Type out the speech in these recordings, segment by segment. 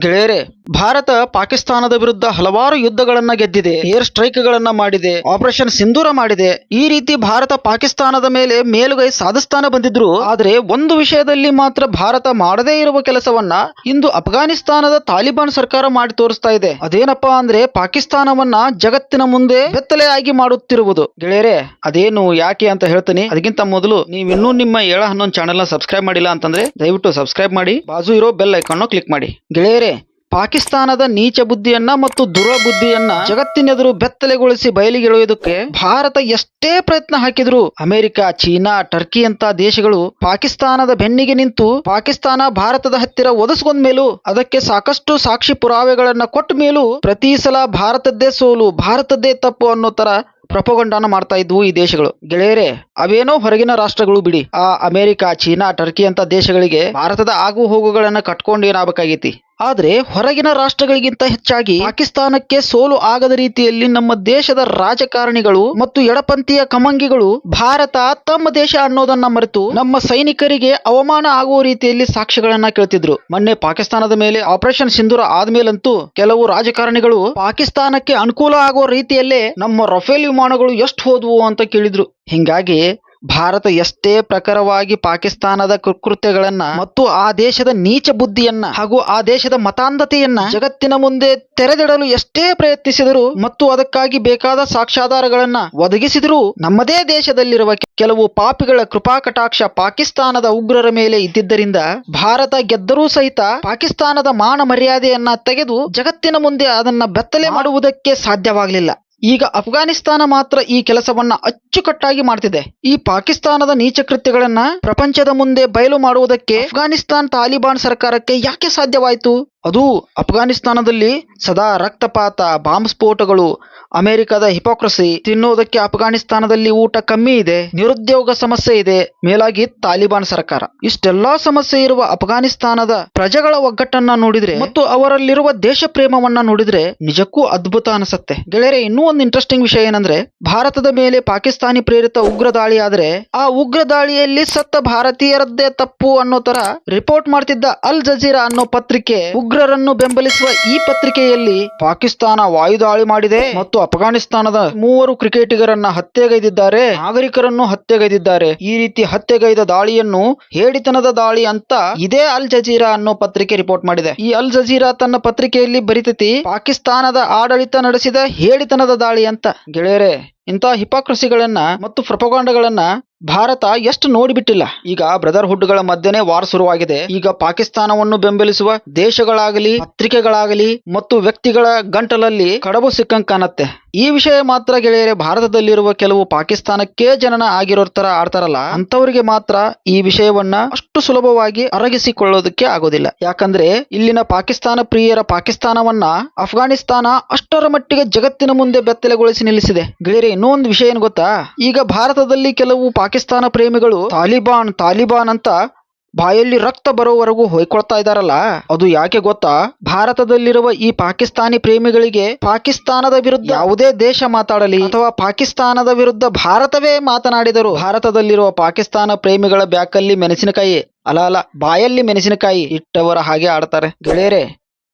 ಗೆಳೆಯರೆ ಭಾರತ ಪಾಕಿಸ್ತಾನದ ವಿರುದ್ಧ ಹಲವಾರು ಯುದ್ಧಗಳನ್ನ ಗೆದ್ದಿದೆ, ಏರ್ ಸ್ಟ್ರೈಕ್ ಗಳನ್ನ ಮಾಡಿದೆ, ಆಪರೇಷನ್ ಸಿಂಧೂರ ಮಾಡಿದೆ. ಈ ರೀತಿ ಭಾರತ ಪಾಕಿಸ್ತಾನದ ಮೇಲೆ ಮೇಲುಗೈ ಸಾಧಿಸ್ತಾನ ಬಂದಿದ್ರು. ಆದರೆ ಒಂದು ವಿಷಯದಲ್ಲಿ ಮಾತ್ರ ಭಾರತ ಮಾಡದೇ ಇರುವ ಕೆಲಸವನ್ನ ಇಂದು ಅಫ್ಘಾನಿಸ್ತಾನದ ತಾಲಿಬಾನ್ ಸರ್ಕಾರ ಮಾಡಿ ತೋರಿಸ್ತಾ ಇದೆ. ಅದೇನಪ್ಪಾ ಅಂದ್ರೆ ಪಾಕಿಸ್ತಾನವನ್ನ ಜಗತ್ತಿನ ಮುಂದೆ ಬೆತ್ತಲೆಯಾಗಿ ಮಾಡುತ್ತಿರುವುದು. ಗೆಳೆಯರೆ, ಅದೇನು ಯಾಕೆ ಅಂತ ಹೇಳ್ತೀನಿ. ಅದಕ್ಕಿಂತ ಮೊದಲು ನೀವಿನ್ನೂ ನಿಮ್ಮ ಏಳ ಹನ್ನೊಂದು ಚಾನೆಲ್ನ ಸಬ್ಸ್ಕ್ರೈಬ್ ಮಾಡಿಲ್ಲ ಅಂತಂದ್ರೆ ದಯವಿಟ್ಟು ಸಬ್ಸ್ಕ್ರೈಬ್ ಮಾಡಿ. ಬಾಜು ಇರೋ ಬೆಲ್ ಐಕಾನ್ ಕ್ಲಿಕ್ ಮಾಡಿ. ಗೆಳೆಯರೆ ಪಾಕಿಸ್ತಾನದ ನೀಚ ಬುದ್ಧಿಯನ್ನ ಮತ್ತು ದುರಬುದ್ಧಿಯನ್ನ ಜಗತ್ತಿನೆದುರು ಬೆತ್ತಲೆಗೊಳಿಸಿ ಬಯಲಿಗೆಳೆಯುವುದಕ್ಕೆ ಭಾರತ ಎಷ್ಟೇ ಪ್ರಯತ್ನ ಹಾಕಿದ್ರು ಅಮೆರಿಕ, ಚೀನಾ, ಟರ್ಕಿ ಅಂತ ದೇಶಗಳು ಪಾಕಿಸ್ತಾನದ ಬೆನ್ನಿಗೆ ನಿಂತು ಪಾಕಿಸ್ತಾನ ಭಾರತದ ಹತ್ತಿರ ಒದಸ್ಕೊಂಡ ಮೇಲೂ ಅದಕ್ಕೆ ಸಾಕಷ್ಟು ಸಾಕ್ಷಿ ಪುರಾವೆಗಳನ್ನ ಕೊಟ್ಟ ಮೇಲೂ ಪ್ರತಿ ಸಲ ಭಾರತದ್ದೇ ಸೋಲು, ಭಾರತದ್ದೇ ತಪ್ಪು ಅನ್ನೋ ತರ ಪ್ರಪಗೊಂಡನ ಮಾಡ್ತಾ ಇದ್ವು ಈ ದೇಶಗಳು. ಗೆಳೆಯರೆ, ಅವೇನೋ ಹೊರಗಿನ ರಾಷ್ಟ್ರಗಳು ಬಿಡಿ. ಆ ಅಮೆರಿಕ, ಚೀನಾ, ಟರ್ಕಿ ಅಂತ ದೇಶಗಳಿಗೆ ಭಾರತದ ಆಗು ಹೋಗುಗಳನ್ನ ಕಟ್ಕೊಂಡು ಏನಾಗಬೇಕಾಗೈತಿ? ಆದ್ರೆ ಹೊರಗಿನ ರಾಷ್ಟ್ರಗಳಿಗಿಂತ ಹೆಚ್ಚಾಗಿ ಪಾಕಿಸ್ತಾನಕ್ಕೆ ಸೋಲು ಆಗದ ರೀತಿಯಲ್ಲಿ ನಮ್ಮ ದೇಶದ ರಾಜಕಾರಣಿಗಳು ಮತ್ತು ಎಡಪಂಥೀಯ ಕಮಂಗಿಗಳು ಭಾರತ ತಮ್ಮ ದೇಶ ಅನ್ನೋದನ್ನ ಮರೆತು ನಮ್ಮ ಸೈನಿಕರಿಗೆ ಅವಮಾನ ಆಗುವ ರೀತಿಯಲ್ಲಿ ಸಾಕ್ಷ್ಯಗಳನ್ನ ಕೇಳ್ತಿದ್ರು. ಮೊನ್ನೆ ಪಾಕಿಸ್ತಾನದ ಮೇಲೆ ಆಪರೇಷನ್ ಸಿಂಧೂರ ಆದ್ಮೇಲಂತೂ ಕೆಲವು ರಾಜಕಾರಣಿಗಳು ಪಾಕಿಸ್ತಾನಕ್ಕೆ ಅನುಕೂಲ ಆಗುವ ರೀತಿಯಲ್ಲೇ ನಮ್ಮ ರಫೇಲ್ ವಿಮಾನಗಳು ಎಷ್ಟು ಹೋದವು ಅಂತ ಕೇಳಿದ್ರು. ಹಿಂಗಾಗಿ ಭಾರತ ಎಷ್ಟೇ ಪ್ರಖರವಾಗಿ ಪಾಕಿಸ್ತಾನದ ಕೃತ್ಯಗಳನ್ನ ಮತ್ತು ಆ ದೇಶದ ನೀಚ ಬುದ್ಧಿಯನ್ನ ಹಾಗೂ ಆ ದೇಶದ ಮತಾಂಧತೆಯನ್ನ ಜಗತ್ತಿನ ಮುಂದೆ ತೆರೆದಿಡಲು ಎಷ್ಟೇ ಪ್ರಯತ್ನಿಸಿದರು ಮತ್ತು ಅದಕ್ಕಾಗಿ ಬೇಕಾದ ಸಾಕ್ಷ್ಯಾಧಾರಗಳನ್ನ ಒದಗಿಸಿದರೂ ನಮ್ಮದೇ ದೇಶದಲ್ಲಿರುವ ಕೆಲವು ಪಾಪಿಗಳ ಕೃಪಾ ಕಟಾಕ್ಷ ಪಾಕಿಸ್ತಾನದ ಉಗ್ರರ ಮೇಲೆ ಇದ್ದಿದ್ದರಿಂದ ಭಾರತ ಗೆದ್ದರೂ ಸಹಿತ ಪಾಕಿಸ್ತಾನದ ಮಾನ ಮರ್ಯಾದೆಯನ್ನ ತೆಗೆದು ಜಗತ್ತಿನ ಮುಂದೆ ಅದನ್ನ ಬೆತ್ತಲೆ ಮಾಡುವುದಕ್ಕೆ ಸಾಧ್ಯವಾಗಲಿಲ್ಲ. ಈಗ ಅಫ್ಘಾನಿಸ್ತಾನ ಮಾತ್ರ ಈ ಕೆಲಸವನ್ನ ಅಚ್ಚುಕಟ್ಟಾಗಿ ಮಾಡ್ತಿದೆ. ಈ ಪಾಕಿಸ್ತಾನದ ನೀಚ ಕೃತ್ಯಗಳನ್ನ ಪ್ರಪಂಚದ ಮುಂದೆ ಬಯಲು ಮಾಡುವುದಕ್ಕೆ ಅಫ್ಘಾನಿಸ್ತಾನ್ ತಾಲಿಬಾನ್ ಸರ್ಕಾರಕ್ಕೆ ಯಾಕೆ ಸಾಧ್ಯವಾಯಿತು? ಅದು ಅಫ್ಘಾನಿಸ್ತಾನದಲ್ಲಿ ಸದಾ ರಕ್ತಪಾತ, ಬಾಂಬ್ ಸ್ಫೋಟಗಳು ಅಮೆರಿಕದ ಹಿಪೋಕ್ರಸಿ ತಿನ್ನೋದಕ್ಕೆ ಅಫ್ಘಾನಿಸ್ತಾನದಲ್ಲಿ ಊಟ ಕಮ್ಮಿ ಇದೆ, ನಿರುದ್ಯೋಗ ಸಮಸ್ಯೆ ಇದೆ, ಮೇಲಾಗಿ ತಾಲಿಬಾನ್ ಸರ್ಕಾರ. ಇಷ್ಟೆಲ್ಲಾ ಸಮಸ್ಯೆ ಇರುವ ಅಫ್ಘಾನಿಸ್ತಾನದ ಪ್ರಜೆಗಳ ಒಗ್ಗಟ್ಟನ್ನ ನೋಡಿದ್ರೆ ಮತ್ತು ಅವರಲ್ಲಿರುವ ದೇಶ ಪ್ರೇಮವನ್ನ ನೋಡಿದ್ರೆ ನಿಜಕ್ಕೂ ಅದ್ಭುತ ಅನಿಸುತ್ತೆ. ಗೆಳೆಯರೆ, ಇನ್ನೂ ಒಂದು ಇಂಟ್ರೆಸ್ಟಿಂಗ್ ವಿಷಯ ಏನಂದ್ರೆ, ಭಾರತದ ಮೇಲೆ ಪಾಕಿಸ್ತಾನಿ ಪ್ರೇರಿತ ಉಗ್ರ ದಾಳಿ ಆದ್ರೆ, ಆ ಉಗ್ರ ದಾಳಿಯಲ್ಲಿ ಸತ್ತ ಭಾರತೀಯರದ್ದೇ ತಪ್ಪು ಅನ್ನೋ ತರ ರಿಪೋರ್ಟ್ ಮಾಡ್ತಿದ್ದ ಅಲ್ ಜಜೀರಾ ಅನ್ನೋ ಪತ್ರಿಕೆ ಉಗ್ರರನ್ನು ಬೆಂಬಲಿಸುವ ಈ ಪತ್ರಿಕೆಯಲ್ಲಿ ಪಾಕಿಸ್ತಾನ ವಾಯುದಾಳಿ ಮಾಡಿದೆ ಮತ್ತು ಅಫ್ಘಾನಿಸ್ತಾನದ ಮೂವರು ಕ್ರಿಕೆಟಿಗರನ್ನ ಹತ್ಯೆಗೈದಿದ್ದಾರೆ, ನಾಗರಿಕರನ್ನು ಹತ್ಯೆಗೈದಿದ್ದಾರೆ. ಈ ರೀತಿ ಹತ್ಯೆಗೈದ ದಾಳಿಯನ್ನು ಹೇಡಿತನದ ದಾಳಿ ಅಂತ ಇದೇ ಅಲ್ ಜಜೀರಾ ಅನ್ನೋ ಪತ್ರಿಕೆ ರಿಪೋರ್ಟ್ ಮಾಡಿದೆ. ಈ ಅಲ್ ಜಜೀರಾ ತನ್ನ ಪತ್ರಿಕೆಯಲ್ಲಿ ಬರಿತತಿ, ಪಾಕಿಸ್ತಾನದ ಆಡಳಿತ ನಡೆಸಿದ ಹೇಡಿತನದ ದಾಳಿ ಅಂತ. ಗೆಳೆಯರೇ ಇಂತಹ ಹಿಪಾಕ್ರಸಿಗಳನ್ನ ಮತ್ತು ಪ್ರಪಗಾಂಡಗಳನ್ನ ಭಾರತ ಎಷ್ಟು ನೋಡಿಬಿಟ್ಟಿಲ್ಲ. ಈಗ ಬ್ರದರ್ಹುಡ್ಗಳ ಮಧ್ಯೆನೇ ವಾರ್ ಶುರುವಾಗಿದೆ. ಈಗ ಪಾಕಿಸ್ತಾನವನ್ನು ಬೆಂಬಲಿಸುವ ದೇಶಗಳಾಗಲಿ, ಪತ್ರಿಕೆಗಳಾಗಲಿ ಮತ್ತು ವ್ಯಕ್ತಿಗಳ ಗಂಟಲಲ್ಲಿ ಕಡಬು ಸಿಕ್ಕಂಗ್ ಕಾಣತ್ತೆ. ಈ ವಿಷಯ ಮಾತ್ರ ಗೆಳೆಯರೆ, ಭಾರತದಲ್ಲಿರುವ ಕೆಲವು ಪಾಕಿಸ್ತಾನಕ್ಕೆ ಜನನ ಆಗಿರೋ ತರ ಆಡ್ತಾರಲ್ಲ ಅಂತವರಿಗೆ ಮಾತ್ರ ಈ ವಿಷಯವನ್ನ ಅಷ್ಟು ಸುಲಭವಾಗಿ ಅರಗಿಸಿಕೊಳ್ಳೋದಕ್ಕೆ ಆಗೋದಿಲ್ಲ. ಯಾಕಂದ್ರೆ ಇಲ್ಲಿನ ಪಾಕಿಸ್ತಾನ ಪ್ರಿಯರ ಪಾಕಿಸ್ತಾನವನ್ನ ಅಫ್ಘಾನಿಸ್ತಾನ ಅಷ್ಟರ ಮಟ್ಟಿಗೆ ಜಗತ್ತಿನ ಮುಂದೆ ಬೆತ್ತಲೆಗೊಳಿಸಿ ನಿಲ್ಲಿಸಿದೆ. ಗೆಳೆಯರೆ, ಇನ್ನೊಂದು ವಿಷಯ ಏನ್ ಗೊತ್ತಾ? ಈಗ ಭಾರತದಲ್ಲಿ ಕೆಲವು ಪಾಕಿಸ್ತಾನ ಪ್ರೇಮಿಗಳು ತಾಲಿಬಾನ್ ತಾಲಿಬಾನ್ ಅಂತ ಬಾಯಲ್ಲಿ ರಕ್ತ ಬರೋವರೆಗೂ ಹೊಯ್ಕೊಳ್ತಾ ಇದಾರಲ್ಲ? ಅದು ಯಾಕೆ ಗೊತ್ತಾ? ಭಾರತದಲ್ಲಿರುವ ಈ ಪಾಕಿಸ್ತಾನಿ ಪ್ರೇಮಿಗಳಿಗೆ ಪಾಕಿಸ್ತಾನದ ವಿರುದ್ಧ ಯಾವುದೇ ದೇಶ ಮಾತಾಡಲಿ ಅಥವಾ ಪಾಕಿಸ್ತಾನದ ವಿರುದ್ಧ ಭಾರತವೇ ಮಾತನಾಡಿದರು ಭಾರತದಲ್ಲಿರುವ ಪಾಕಿಸ್ತಾನ ಪ್ರೇಮಿಗಳ ಬ್ಯಾಕಲ್ಲಿ ಮೆಣಸಿನಕಾಯಿ, ಅಲ ಅಲ, ಬಾಯಲ್ಲಿ ಮೆಣಸಿನಕಾಯಿ ಇಟ್ಟವರ ಹಾಗೆ ಆಡ್ತಾರೆ. ಗೆಳೆಯರೆ,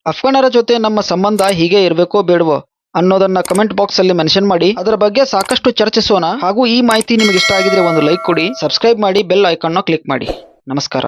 ಅಫ್ಘಾನರ ಜೊತೆ ನಮ್ಮ ಸಂಬಂಧ ಹೀಗೆ ಇರಬೇಕೋ ಬೇಡವೋ? ಅನ್ನೋದನ್ನ ಕಮೆಂಟ್ ಬಾಕ್ಸ್ ಅಲ್ಲಿ ಮೆನ್ಷನ್ ಮಾಡಿ. ಅದರ ಬಗ್ಗೆ ಸಾಕಷ್ಟು ಚರ್ಚಿಸೋಣ. ಹಾಗೂ ಈ ಮಾಹಿತಿ ನಿಮಗೆ ಇಷ್ಟ ಆಗಿದ್ರೆ ಒಂದು ಲೈಕ್ ಕೊಡಿ. ಸಬ್ಸ್ಕ್ರೈಬ್ ಮಾಡಿ ಬೆಲ್ ಐಕಾನ್ ಕ್ಲಿಕ್ ಮಾಡಿ. ನಮಸ್ಕಾರ.